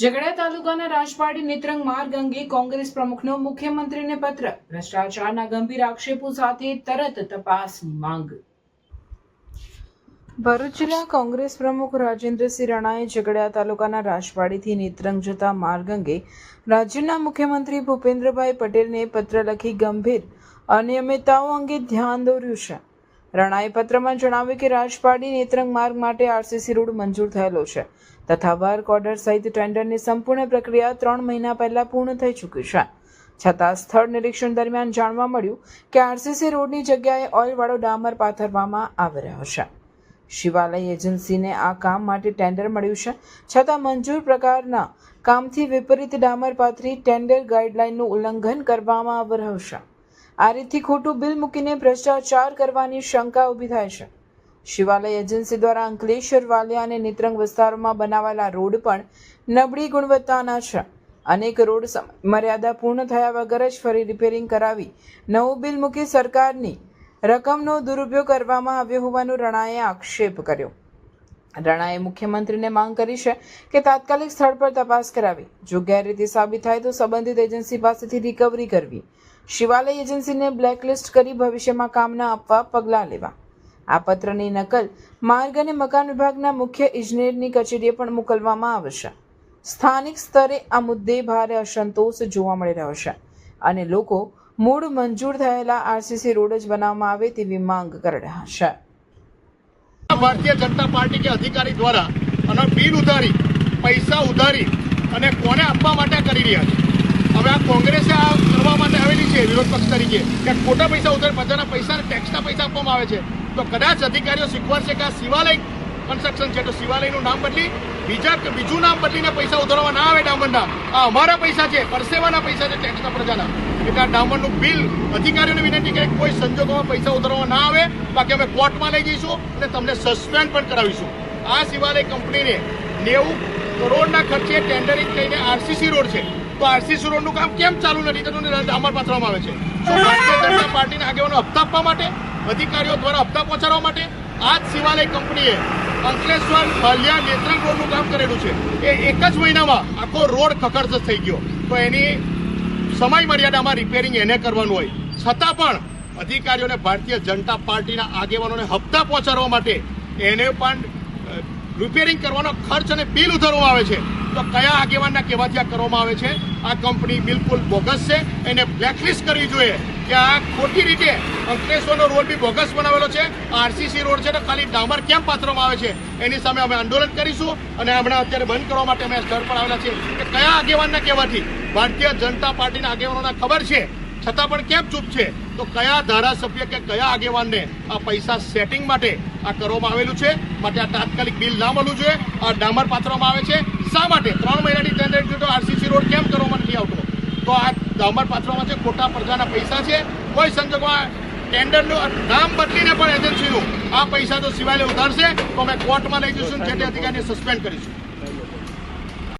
ઝઘડા તાલુકાના રાજપાડી નેત્રંગ માર્ગ અંગે કોંગ્રેસ પ્રમુખનો મુખ્યમંત્રીને પત્ર. ભ્રષ્ટાચારના ગંભીર આક્ષેપો સાથે તરત તપાસની માંગ. ભરૂચ જિલ્લા કોંગ્રેસ પ્રમુખ રાજેન્દ્રસિંહ રાણાએ ઝઘડા તાલુકાના રાજવાડીથી નેત્રંગ જતા માર્ગ અંગે રાજ્યના મુખ્યમંત્રી ભૂપેન્દ્રભાઈ પટેલને પત્ર લખી ગંભીર અનિયમિતતાઓ અંગે ધ્યાન દોર્યું છે. રાણાએ પત્રમાં જણાવ્યું કે રાજપાડી નેત્રંગ માર્ગ માટે આરસીસી રોડ મંજૂર થયેલો છે તથા વર્ક ઓર્ડર સહિત ટેન્ડરની સંપૂર્ણ પ્રક્રિયા ત્રણ મહિના પહેલા પૂર્ણ થઈ ચૂકી છે. છતાં સ્થળ નિરીક્ષણ દરમિયાન જાણવા મળ્યું કે આરસીસી રોડની જગ્યાએ ઓઇલવાળો ડામર પાથરવામાં આવી રહ્યો છે. શિવાલય એજન્સીને આ કામ માટે ટેન્ડર મળ્યું છે. છતાં મંજૂર પ્રકારના કામથી વિપરીત ડામર પાથરી ટેન્ડર ગાઈડલાઇનનું ઉલ્લંઘન કરવામાં આવી રહ્યું છે. આ રીતથી ખોટું બિલ મૂકીને ભ્રષ્ટાચાર કરવાની શંકા ઊભી થાય છે. શિવાલય એજન્સી દ્વારા અંકલેશ્વર, વાલિયા અને નેત્રંગ વિસ્તારોમાં બનાવેલા રોડ પણ નબળી ગુણવત્તાના છે. અનેક રોડ મર્યાદા પૂર્ણ થયા વગર જ ફરી રિપેરિંગ કરાવી નવું બિલ મૂકી સરકારની રકમનો દુરુપયોગ કરવામાં આવ્યો હોવાનો રણાએ આક્ષેપ કર્યો. રણાએ મુખ્યમંત્રીને માંગ કરી છે કે તાત્કાલિક સ્થળ પર તપાસ કરાવી. જો ગેરરીતિ સાબિત થાય તો સંબંધિત એજન્સી પાસેથી રિકવરી કરવી. શિવાલય એજન્સીને બ્લેકલિસ્ટ કરી ભવિષ્યમાં કામ ન આપવા પગલાં લેવા. આ પત્રની નકલ માર્ગ અને મકાન વિભાગના મુખ્ય ઇજનેરની કચેરીએ પણ મોકલવામાં આવશે સ્થાનિક સ્તરે આ મુદ્દે ભારે અસંતોષ જોવા મળી રહ્યો છે અને લોકો મૂળ મંજૂર થયેલા આરસીસી રોડ જ બનાવવામાં આવે તેવી માંગ કરી રહ્યા છે. ભારતીય જનતા પાર્ટી કે અધિકારી દ્વારા અને બિલ ઉધારી, પૈસા ઉધારી અને કોને આપવા માટે કરી રહ્યા છે? હવે આ કોંગ્રેસે આ કરવા માટે આવેલી છે, વિરોધ પક્ષ તરીકે, કે ખોટા પૈસા ઉધારી, બધાના પૈસા ટેક્સના પૈસા આપવામાં આવે છે. તો કદાચ અધિકારીઓ શીખવાડશે કે આ શિવાલય કન્સ્ટ્રક્શન છે, તો શિવાલયનું નામ બદલી બીજા બીજું નામ બદલીને પૈસા ઉધારવા ના આવે ડામરના. આ અમારા પૈસા છે, પરસેવાના પૈસા છે ટેક્સના પ્રજાના. એટલે આ ડામરનું બિલ, અધિકારીઓને વિનંતી કે કોઈ સંજોગોમાં પૈસા ઉધારવા ના આવે, બાકી અમે કોર્ટમાં લઈ જઈશું અને તમને સસ્પેન્ડ પણ કરાવીશું. આ સિવાય કંપનીને નેવું કરોડના ખર્ચે ટેન્ડરિંગ થઈને આરસીસી રોડ છે. તો આરસીસી રોડનું કામ કેમ ચાલુ નથી? થતું ડામર પાથરવામાં આવે છે. ભારતીય પાર્ટીના આગેવાનો હપ્તા આપવા માટે, અધિકારીઓ દ્વારા હપ્તા પહોંચાડવા માટે આ જ શિવાલય કંપનીએ અંકલેશ્વર હલિયા નેત્રંગ રોડનું કામ કરેલું છે. એ એક જ મહિનામાં આખો રોડ ખખડસ થઈ ગયો. તો એની સમય મર્યાદામાં રિપેરિંગ એને કરવાનું હોય. છતાં પણ અધિકારીઓને ભારતીય જનતા પાર્ટીના આગેવાનોને હપ્તા પહોંચાડવા માટે એને પણ રિપેરિંગ કરવાનો ખર્ચ અને બિલ ઉધારવામાં આવે છે. તો કયા આગેવાનના કહેવાથી આ કરવામાં આવે છે? આ કંપની બિલકુલ બોગસ છે. એને બ્લેકલિસ્ટ કરવી જોઈએ. કે આ ખોટી રીતે અંકલેશ્વરનો રોડ બી બોગસ બનાવેલો છે? આરસીસી રોડ છે તો ખાલી ડામર કેમ પાથરવામાં આવે છે? એની સામે અમે આંદોલન કરીશું અને હમણાં અત્યારે બંધ કરવા માટે અમે સ્થળ પર આવેલા છે કે કયા આગેવાનના કહેવાથી? ભારતીય જનતા પાર્ટીના આગેવાનોને ખબર છે? છતાં પણ કેમ ચૂપ છે? તો કયા ધારાસભ્ય કે કયા આગેવાનને આ પૈસા સેટિંગ માટે આ કરવામાં આવેલું છે? માટે આ તાત્કાલિક બિલ ના મળવું જોઈએ? આ ડામર પાથરવામાં આવે છે? શા માટે? ત્રણ મહિનાની ટેન્ડર આરસીસી રોડ કેમ કરવામાં નથી આવતો? તો આ ડામર પાથરવામાં છે, ખોટા પ્રજાના પૈસા છે. કોઈ સંજોગોમાં ટેન્ડરનું નામ બદલીને પણ એજન્સીનું આ પૈસા તો સિવાય ઉધારશે. તો અમે કોર્ટમાં લઈ જઈશું જે તે અધિકારીને સસ્પેન્ડ કરીશું.